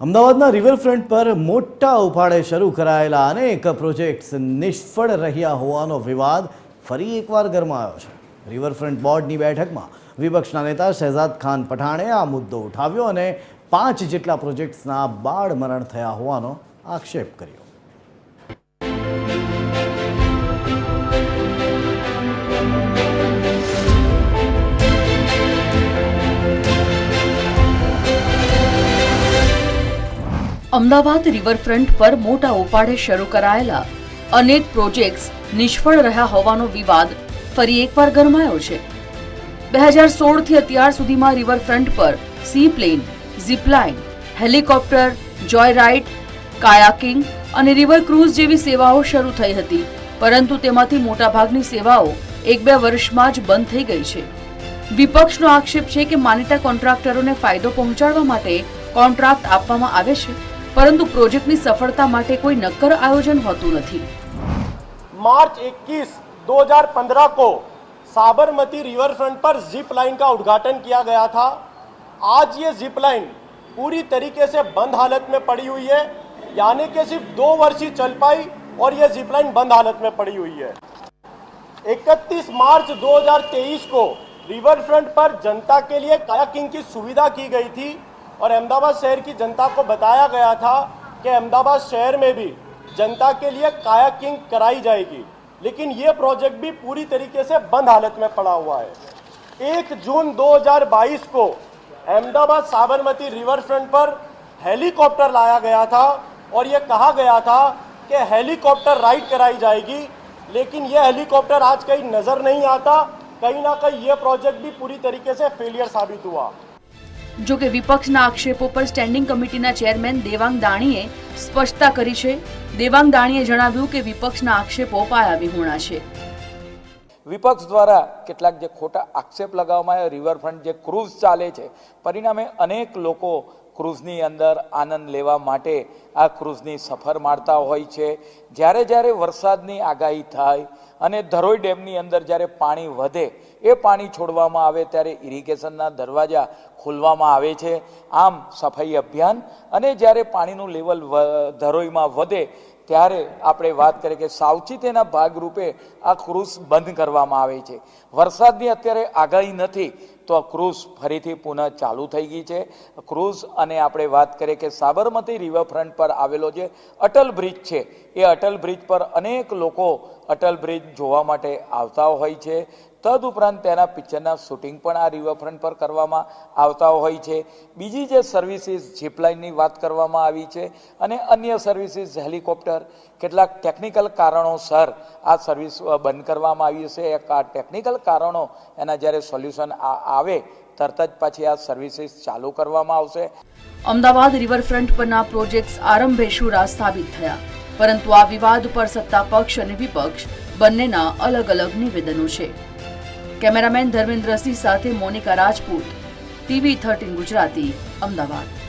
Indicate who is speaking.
Speaker 1: અમદાવાદના રિવરફ્રન્ટ પર મોટા ઉપાડે શરૂ કરાયેલા અનેક પ્રોજેક્ટ્સ નિષ્ફળ રહ્યા હોવાનો વિવાદ ફરી એકવાર ગરમાયો છે. રિવરફ્રન્ટ બોર્ડની બેઠકમાં વિપક્ષના નેતા શહેજાદ ખાન પઠાણે આ મુદ્દો ઉઠાવ્યો અને પાંચ જેટલા પ્રોજેક્ટ્સના બાળ મરણ થયા હોવાનો આક્ષેપ કર્યો.
Speaker 2: અમદાવાદ રિવરફ્રન્ટ પર મોટા ઉપાડે શરૂ કરાયેલા અનેક પ્રોજેક્ટ્સ નિષ્ફળ રહ્યા હોવાનો વિવાદ ફરી એકવાર ગરમાયો છે. બે હજાર સોળથી અત્યાર સુધીમાં રિવરફ્રન્ટ પર sea plane zipline, helicopter joy ride kayaking અને રિવર ક્રૂઝ જેવી સેવાઓ શરૂ થઈ હતી, પરંતુ તેમાંથી મોટાભાગની સેવાઓ એક બે વર્ષમાં જ બંધ થઈ ગઈ છે. વિપક્ષનો આક્ષેપ છે કે માનીતા કોન્ટ્રાક્ટરોને ફાયદો પહોંચાડવા માટે કોન્ટ્રાક્ટ આપવામાં આવે છે. પરંતુ પ્રોજેક્ટની સફળતા માટે કોઈ નક્કર આયોજન હોતું નથી
Speaker 3: मार्च 21 2015 को साबरमती रिवर फ्रंट पर जिप लाइन का उद्घाटन किया गया था आज ये जिप लाइन पूरी तरीके से बंद हालत में पड़ी हुई है यानी कि सिर्फ दो वर्ष ही चल पाई और ये जिप लाइन बंद हालत में पड़ी हुई है 31 मार्च 2023 को रिवर फ्रंट पर जनता के लिए कायाकिंग की सुविधा की गई थी और अहमदाबाद शहर की जनता को बताया गया था कि अहमदाबाद शहर में भी जनता के लिए कायाकिंग कराई जाएगी। लेकिन ये प्रोजेक्ट भी पूरी तरीके से बंद हालत में पड़ा हुआ है। एक जून 2022 को अहमदाबाद साबरमती रिवर फ्रंट पर हेलीकॉप्टर लाया गया था और ये कहा गया था कि हेलीकॉप्टर राइड कराई जाएगी। लेकिन ये हेलीकॉप्टर आज कहीं नज़र नहीं आता। कहीं ना कहीं ये प्रोजेक्ट भी पूरी तरीके से फेलियर साबित हुआ।
Speaker 2: જો કે વિપક્ષના આક્ષેપો પર સ્ટેન્ડિંગ કમિટીના ચેરમેન દેવાંગ દાણીએ સ્પષ્ટતા કરી છે. દેવાંગ દાણીએ જણાવ્યું કે વિપક્ષના આક્ષેપો પાયાવિહોણા છે.
Speaker 4: વિપક્ષ દ્વારા કેટલાક જે ખોટા આક્ષેપ લગાવવામાં આવ્યા રિવરફ્રન્ટ જે ક્રૂઝ ચાલે છે, પરિણામે અનેક લોકો ક્રૂઝની અંદર આનંદ લેવા માટે આ ક્રૂઝની સફર માણતા હોય છે. જ્યારે જ્યારે વરસાદની આગાહી થાય અને ધરોઈ ડેમની અંદર જ્યારે પાણી વધે, એ પાણી છોડવામાં આવે ત્યારે ઇરિગેશનના દરવાજા ખોલવામાં આવે છે. આમ સફાઈ અભિયાન અને જ્યારે પાણીનું લેવલ ધરોઈમાં વધે, ત્યારે આપણે વાત કરીએ કે સાવચેતીના ભાગરૂપે આ ક્રૂઝ બંધ કરવામાં આવે છે. વરસાદની અત્યારે આગાહી નથી તો આ ક્રૂઝ ફરીથી પુનઃ ચાલુ થઈ ગઈ છે. ક્રૂઝ અને આપણે વાત કરીએ કે સાબરમતી રિવરફ્રન્ટ પર આવેલો જે અટલ બ્રિજ છે, એ અટલ બ્રિજ પર અનેક લોકો અટલ બ્રિજ જોવા માટે આવતા હોય છે. તદુપરાંત તેના પિક્ચરના શૂટિંગ પણ આ રિવરફ્રન્ટ પર કરવામાં આવતા હોય છે. બીજી જે સર્વિસીસ જીપલાઇનની વાત કરવામાં આવી છે અને અન્ય સર્વિસીસ હેલિકોપ્ટર, કેટલાક ટેકનિકલ કારણોસર આ સર્વિસ બંધ કરવામાં આવી છે આ ટેકનિકલ કારણો એના જ્યારે સોલ્યુશન આવે, તરત જ પછી આ સર્વિસીસ ચાલુ કરવામાં આવશે.
Speaker 2: અમદાવાદ રિવરફ્રન્ટ પરના પ્રોજેક્ટ્સ આરંભે શુરા સાબિત થયા? પરંતુ આ વિવાદ પર સત્તા પક્ષ અને વિપક્ષ બંનેના અલગ અલગ નિવેદનો છે. કેમેરામેન ધર્મેન્દ્રસિંહ સાથે મોનિકા રાજપૂત, ટીવી થર્ટીન ગુજરાતી, અમદાવાદ.